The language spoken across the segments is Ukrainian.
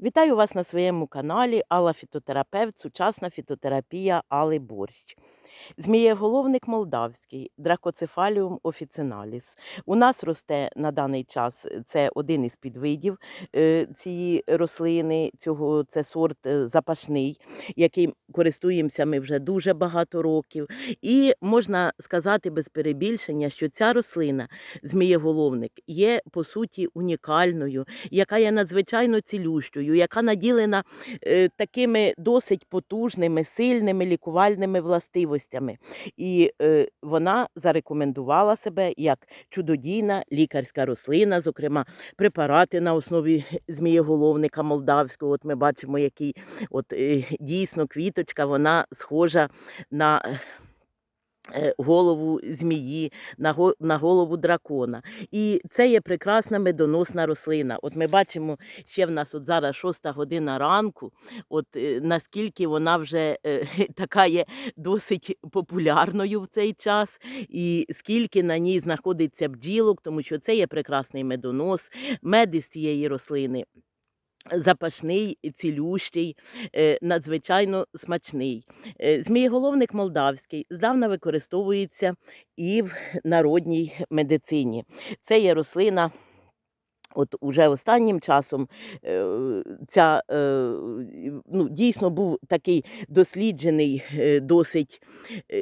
Вітаю вас на своєму каналі Алла Фітотерапевт, сучасна фітотерапія Али Борщ. Змієголовник молдавський, дракоцефаліум офіциналіс. У нас росте на даний час це один із підвидів е, цієї рослини, цього, це сорт е, запашний, яким користуємося ми вже дуже багато років. І можна сказати без перебільшення, що ця рослина, змієголовник, є по суті унікальною, яка є надзвичайно цілющою, яка наділена е, такими досить потужними, сильними лікувальними властивостями. І е, вона зарекомендувала себе як чудодійна лікарська рослина, зокрема, препарати на основі змієголовника молдавського. От ми бачимо, який от е, дійсно квіточка, вона схожа на. Е, Голову змії, на, голову дракона. І це є прекрасна медоносна рослина. От ми бачимо, ще в нас от зараз шоста година ранку, от е, наскільки вона вже е, така є досить популярною в цей час, і скільки на ній знаходиться бджілок, тому що це є прекрасний медонос, мед із цієї рослини. Запашний, цілющий, е, надзвичайно смачний. Е, Змієголовник молдавський здавна використовується і в народній медицині. Це є рослина. От уже останнім часом е, ця е, ну, дійсно був такий досліджений е, досить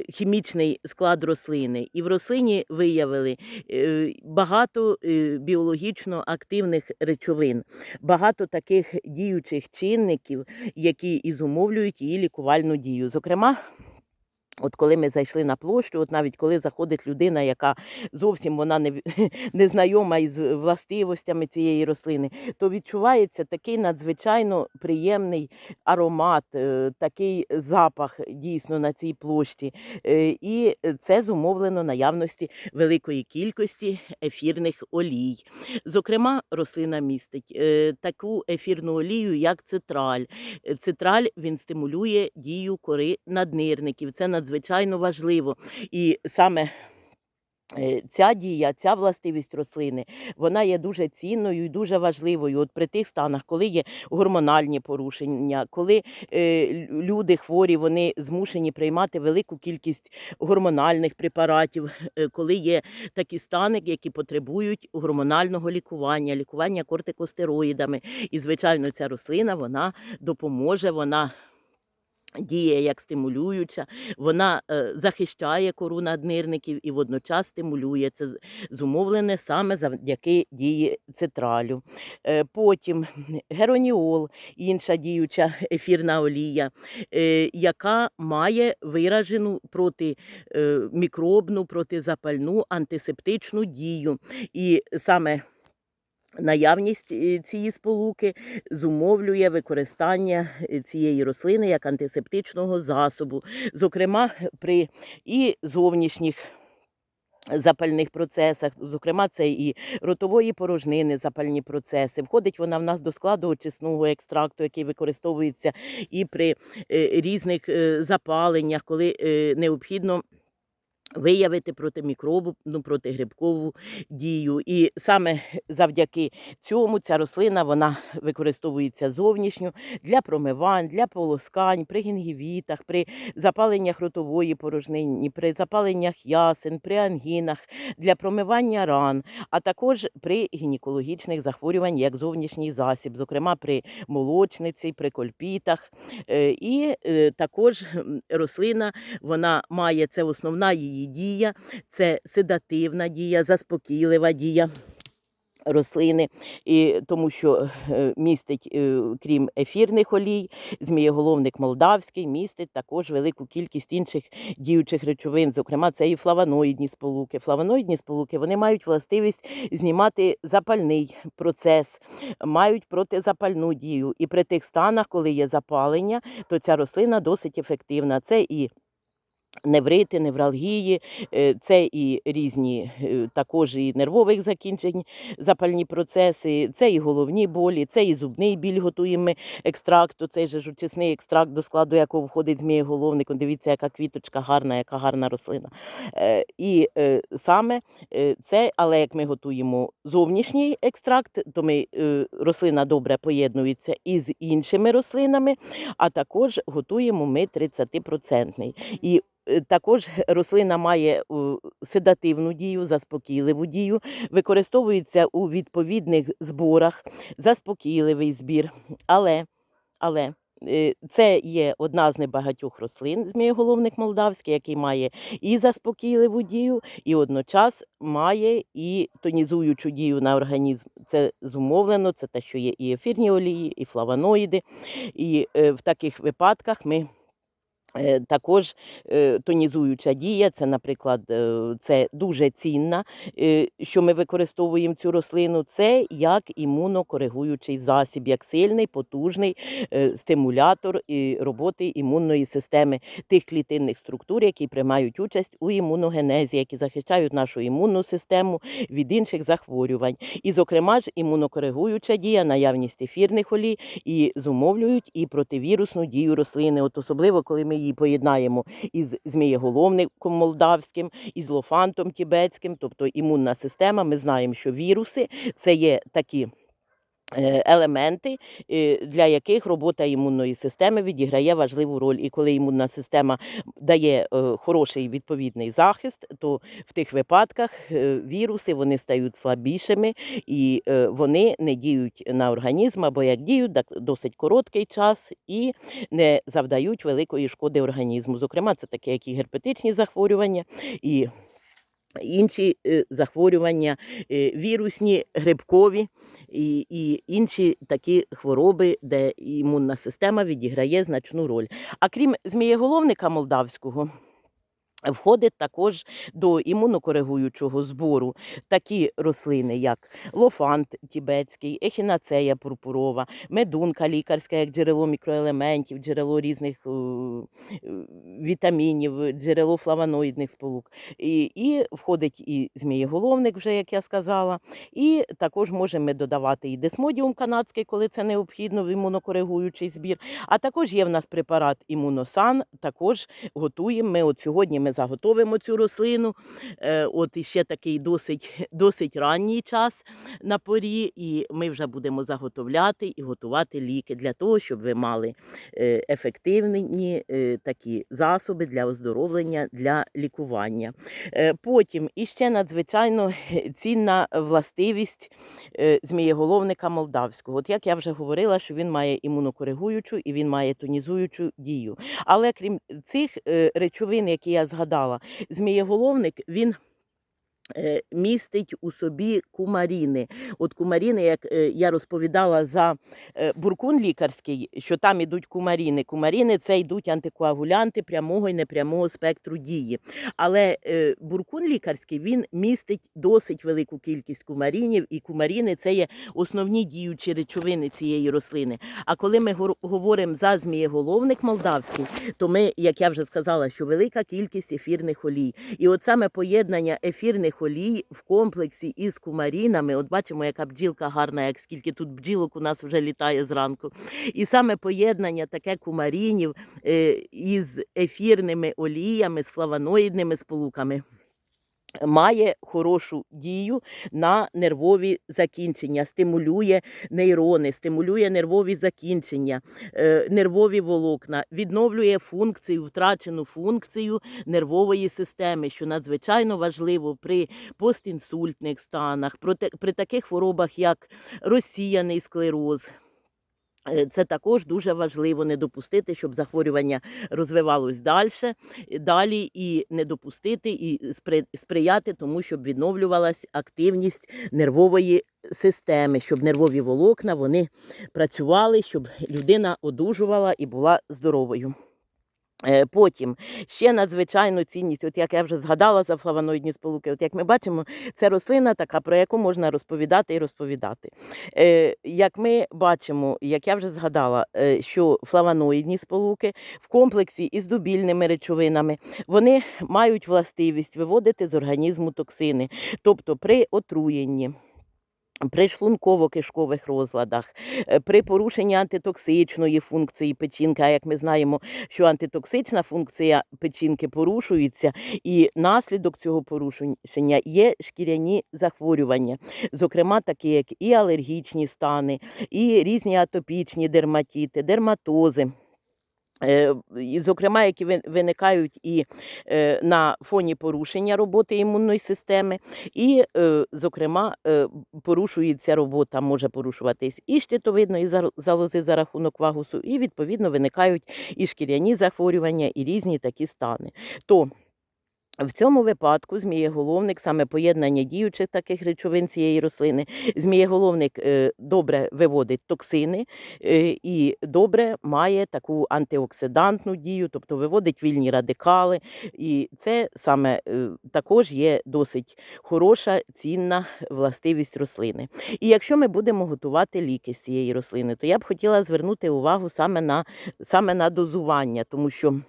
хімічний склад рослини. І в рослині виявили багато біологічно активних речовин, багато таких діючих чинників, які і зумовлюють її лікувальну дію. Зокрема, От коли ми зайшли на площу, от навіть коли заходить людина, яка зовсім вона не, не знайома із властивостями цієї рослини, то відчувається такий надзвичайно приємний аромат, е, такий запах дійсно на цій площі. Е, І це зумовлено наявності великої кількості ефірних олій. Зокрема, рослина містить е, таку ефірну олію, як цитраль. Цитраль він стимулює дію кори наднирників. Це надзвичайно важливо. І саме е, ця дія, ця властивість рослини, вона є дуже цінною і дуже важливою. От при тих станах, коли є гормональні порушення, коли е, люди хворі, вони змушені приймати велику кількість гормональних препаратів, е, коли є такі стани, які потребують гормонального лікування, лікування кортикостероїдами. І, звичайно, ця рослина вона допоможе, вона. Діє як стимулююча, вона е, захищає кору наднирників і водночас стимулює. Це зумовлене саме завдяки дії цитралю. Е, потім героніол, інша діюча ефірна олія, е, яка має виражену протимікробну, протизапальну, антисептичну дію. І саме Наявність е, цієї сполуки зумовлює використання е, цієї рослини як антисептичного засобу, зокрема при і зовнішніх запальних процесах, зокрема, це і ротової порожнини, запальні процеси. Входить вона в нас до складу очисного екстракту, який використовується і при е, різних е, запаленнях, коли е, необхідно. Виявити протимікробну, протигрибкову дію. І саме завдяки цьому ця рослина вона використовується зовнішньо для промивань, для полоскань, при гінгівітах, при запаленнях ротової порожнині, при запаленнях ясен, при ангінах, для промивання ран, а також при гінекологічних захворюваннях як зовнішній засіб, зокрема при молочниці, при кольпітах. Е, І е, також рослина вона має це основна її дія, це седативна дія, заспокійлива дія. Рослини, і тому що е, містить, е, крім ефірних олій, змієголовник молдавський містить також велику кількість інших діючих речовин. Зокрема, це і флавоноїдні сполуки. Флавоноїдні сполуки вони мають властивість знімати запальний процес, мають протизапальну дію. І при тих станах, коли є запалення, то ця рослина досить ефективна. Це і Неврити, невралгії, е, це і різні е, також і нервових закінчень, запальні процеси, це і головні болі, це і зубний біль готуємо екстракт, цей же ж очисний екстракт, до складу якого входить змієголовник. Дивіться, яка квіточка гарна, яка гарна рослина. Е, І саме це, але як ми готуємо зовнішній екстракт, то ми, рослина добре поєднується із іншими рослинами, а також готуємо ми 30%. І Також рослина має седативну дію, заспокійливу дію, використовується у відповідних зборах, заспокійливий збір. Але, але е, це є одна з небагатьох рослин, змієголовник молдавський, який має і заспокійливу дію, і водночас має і тонізуючу дію на організм. Це зумовлено, це те, що є і ефірні олії, і флавоноїди. І е, в таких випадках ми. Е, Також е, тонізуюча дія, це, наприклад, е, це дуже цінна, що ми використовуємо цю рослину. Це як імунокоригуючий засіб, як сильний, потужний стимулятор роботи імунної системи тих клітинних структур, які приймають участь у імуногенезі, які захищають нашу імунну систему від інших захворювань. І, зокрема ж, імунокоригуюча дія, наявність ефірних олій і зумовлюють і противірусну дію рослини. От особливо, коли ми її поєднаємо із змієголовником молдавським, із лофантом тібетським, тобто імунна система, ми знаємо, що віруси це є такі. Е, Елементи, е, для яких робота імунної системи відіграє важливу роль. І коли імунна система дає е, хороший відповідний захист, то в тих випадках віруси вони стають слабішими і вони не діють на організм, або як діють, так досить короткий час і не завдають великої шкоди організму. Зокрема, це такі, як і герпетичні захворювання і інші е, захворювання, е, вірусні, грибкові і, і інші такі хвороби, де імунна система відіграє значну роль. А крім змієголовника молдавського. Входить також до імунокоригуючого збору такі рослини, як лофант тібетський, ехінацея пурпурова, медунка лікарська, як джерело мікроелементів, джерело різних вітамінів, джерело флавоноїдних сполук. І, і входить і змієголовник, вже як я сказала. І також можемо додавати і десмодіум канадський, коли це необхідно в імунокоригуючий збір. А також є в нас препарат імуносан, також готуємо. Ми от сьогодні ми заготовимо цю рослину. Е, От іще такий досить, досить ранній час на порі, і ми вже будемо заготовляти і готувати ліки для того, щоб ви мали е, ефективні такі засоби для оздоровлення, для лікування. Е, Потім іще надзвичайно цінна властивість е, змієголовника молдавського. От як я вже говорила, що він має імунокоригуючу і він має тонізуючу дію. Але крім цих е, речовин, які я згадала, змієголовник він. Е, Містить у собі кумаріни. От кумаріни, як е, я розповідала за е, буркун лікарський, що там ідуть кумаріни. Кумаріни це йдуть антикоагулянти прямого і непрямого спектру дії. Але буркун лікарський він містить досить велику кількість кумарінів, і кумаріни це є основні діючі речовини цієї рослини. А коли ми говоримо за змієголовник молдавський, то ми, як я вже сказала, що велика кількість ефірних олій. І от саме поєднання ефірних олій в комплексі із кумарінами, от бачимо, яка бджілка гарна, як скільки тут бджілок у нас вже літає зранку. І саме поєднання таке кумарінів е, із ефірними оліями, з флавоноїдними сполуками. Має хорошу дію на нервові закінчення, стимулює нейрони, стимулює нервові закінчення, е, нервові волокна, відновлює функцію, втрачену функцію нервової системи, що надзвичайно важливо при постінсультних станах, при при таких хворобах, як розсіяний склероз. Е, Це також дуже важливо не допустити, щоб захворювання розвивалось далі, далі і не допустити, і сприяти тому, щоб відновлювалась активність нервової системи, щоб нервові волокна вони працювали, щоб людина одужувала і була здоровою. Е, Потім ще надзвичайну цінність, от як я вже згадала за флавоноїдні сполуки, от як ми бачимо, це рослина така, про яку можна розповідати і розповідати. Е, Як ми бачимо, як я вже згадала, е, що флавоноїдні сполуки в комплексі із дубільними речовинами вони мають властивість виводити з організму токсини, тобто при отруєнні. При шлунково-кишкових розладах, е, при порушенні антитоксичної функції печінки, а як ми знаємо, що антитоксична функція печінки порушується, і наслідок цього порушення є шкіряні захворювання, зокрема, такі як і алергічні стани, і різні атопічні дерматіти, дерматози. Е, Зокрема, які ви- виникають і е, на фоні порушення роботи імунної системи, і, е, зокрема, порушується робота, може порушуватись і щитовидної залози за рахунок вагусу, і відповідно виникають і шкіряні захворювання, і різні такі стани. То в цьому випадку змієголовник, саме поєднання діючих таких речовин цієї рослини, змієголовник е, добре виводить токсини е, і добре має таку антиоксидантну дію, тобто виводить вільні радикали. І це саме е, також є досить хороша, цінна властивість рослини. І якщо ми будемо готувати ліки з цієї рослини, то я б хотіла звернути увагу саме на, саме на дозування, тому що.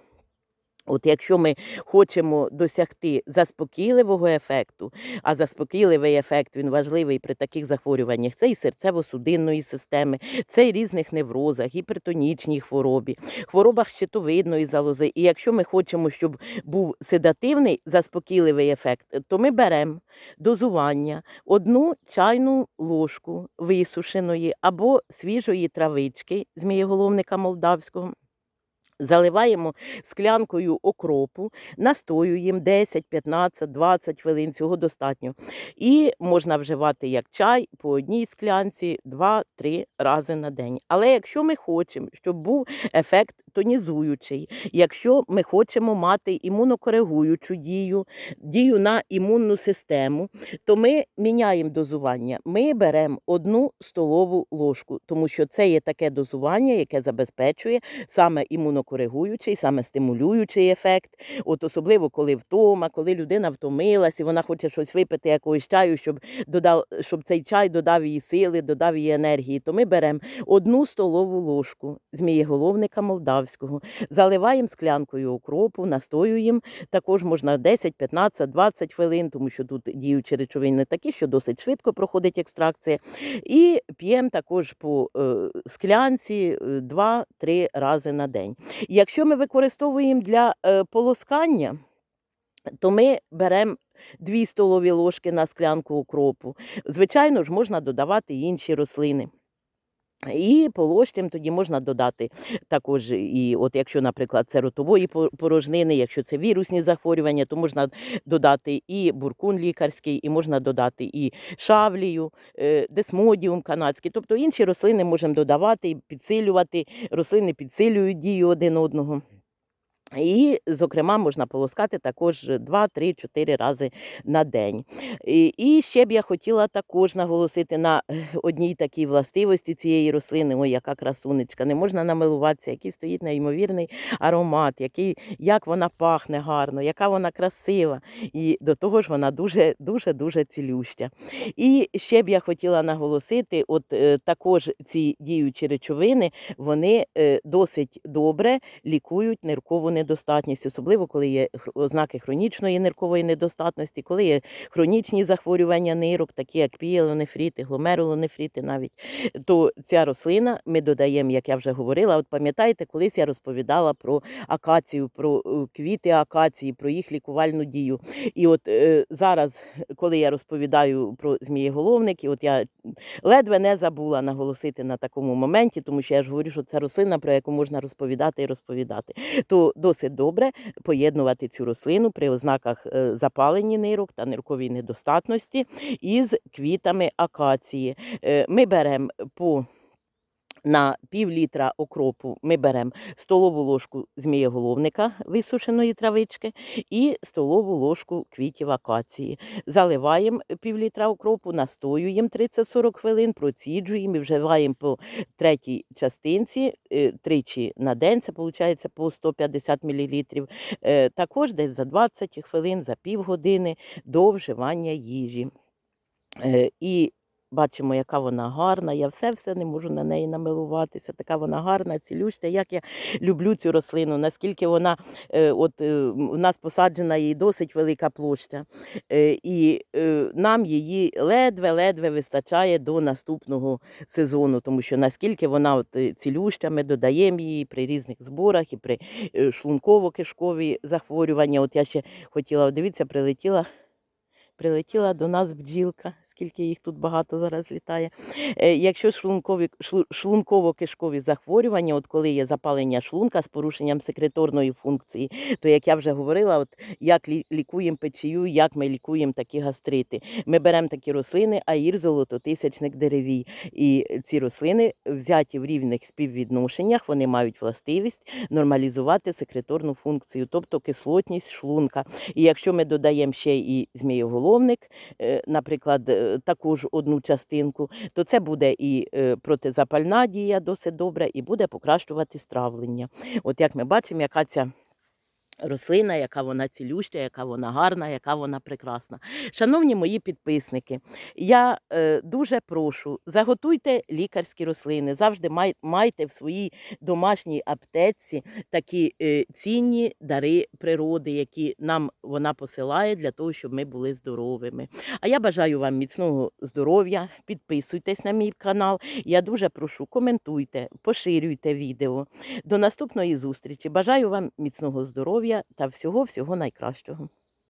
От якщо ми хочемо досягти заспокійливого ефекту, а заспокійливий ефект він важливий при таких захворюваннях, це і серцево-судинної системи, це і різних неврозах, гіпертонічній хворобі, хворобах щитовидної залози. І якщо ми хочемо, щоб був седативний заспокійливий ефект, то ми беремо дозування одну чайну ложку висушеної або свіжої травички змієголовника молдавського. Заливаємо склянкою окропу, настоюємо 10, 15, 20 хвилин, цього достатньо. І можна вживати як чай по одній склянці 2-3 рази на день. Але якщо ми хочемо, щоб був ефект тонізуючий, якщо ми хочемо мати імунокоригуючу дію, дію на імунну систему, то ми міняємо дозування. Ми беремо одну столову ложку, тому що це є таке дозування, яке забезпечує саме імунокоригуючий, саме стимулюючий ефект. От особливо коли втома, коли людина втомилась і вона хоче щось випити, якогось чаю, щоб додав, щоб цей чай додав їй сили, додав їй енергії, то ми беремо одну столову ложку змієголовника молдавського, заливаємо склянкою окропу, настоюємо. Також можна 10, 15, 20 хвилин, тому що тут діючі речовини такі, що досить швидко проходить екстракція. І п'ємо також по е, склянці 2-3 рази на день. Якщо ми використовуємо для е, полоскання, то ми беремо 2 столові ложки на склянку окропу. Звичайно ж, можна додавати інші рослини. І полощем тоді можна додати також, і от якщо, наприклад, це ротової порожнини, якщо це вірусні захворювання, то можна додати і буркун лікарський, і можна додати і шавлію, е, десмодіум канадський. Тобто інші рослини можемо додавати підсилювати. Рослини підсилюють дію один одного. І, зокрема, можна полоскати також 2, 3, 4 рази на день. І, і ще б я хотіла також наголосити на е, одній такій властивості цієї рослини. Ой, яка красунечка. Не можна намилуватися, який стоїть неймовірний аромат, який, як вона пахне гарно, яка вона красива. І до того ж вона дуже, дуже, дуже цілюща. І ще б я хотіла наголосити: от е, також ці діючі речовини вони е, досить добре лікують ниркову недостатність, особливо коли є ознаки хронічної ниркової недостатності, коли є хронічні захворювання нирок, такі як пієлонефрити, гломерулонефрити навіть, то ця рослина ми додаємо, як я вже говорила. От пам'ятаєте, колись я розповідала про акацію, про е, квіти акації, про їх лікувальну дію. І от е, зараз, коли я розповідаю про змієголовники, от я ледве не забула наголосити на такому моменті, тому що я ж говорю, що це рослина, про яку можна розповідати і розповідати. То досить добре поєднувати цю рослину при ознаках е, запалення нирок та нирковій недостатності із квітами акації. Е, Ми беремо по На пів літра окропу ми беремо столову ложку змієголовника висушеної травички і столову ложку квітів акації. Заливаємо пів літра окропу, настоюємо 30-40 хвилин, проціджуємо і вживаємо по третій частинці е, тричі на день, це виходить по 150 мл. Також десь за 20 хвилин, за півгодини до вживання їжі. Е, І бачимо, яка вона гарна. Я все-все не можу на неї намилуватися. Така вона гарна, цілюща. Як я люблю цю рослину, наскільки вона е, от е, у нас посаджена їй досить велика площа. Е, І нам її ледве-ледве вистачає до наступного сезону, тому що наскільки вона от цілюща, ми додаємо її при різних зборах і при шлунково-кишкові захворювання. От я ще хотіла, дивіться, прилетіла прилетіла до нас бджілка, скільки їх тут багато зараз літає. Е, Якщо шлункові, шлу- шлунково-кишкові захворювання, от коли є запалення шлунка з порушенням секреторної функції, то як я вже говорила, от як лікуємо печію, як ми лікуємо такі гастрити. Ми беремо такі рослини, аїр золототисячник деревій. І ці рослини взяті в рівних співвідношеннях, вони мають властивість нормалізувати секреторну функцію, тобто кислотність шлунка. І якщо ми додаємо ще і змієголовник, е, наприклад, е, також одну частинку, то це буде і е, протизапальна дія досить добре, і буде покращувати стравлення. От як ми бачимо, яка ця рослина, яка вона цілюща, яка вона гарна, яка вона прекрасна. Шановні мої підписники, я е, дуже прошу, заготуйте лікарські рослини, завжди май, майте в своїй домашній аптеці такі е, цінні дари природи, які нам вона посилає для того, щоб ми були здоровими. А я бажаю вам міцного здоров'я, підписуйтесь на мій канал. Я дуже прошу, коментуйте, поширюйте відео. До наступної зустрічі. Бажаю вам міцного здоров'я та всього-всього найкращого.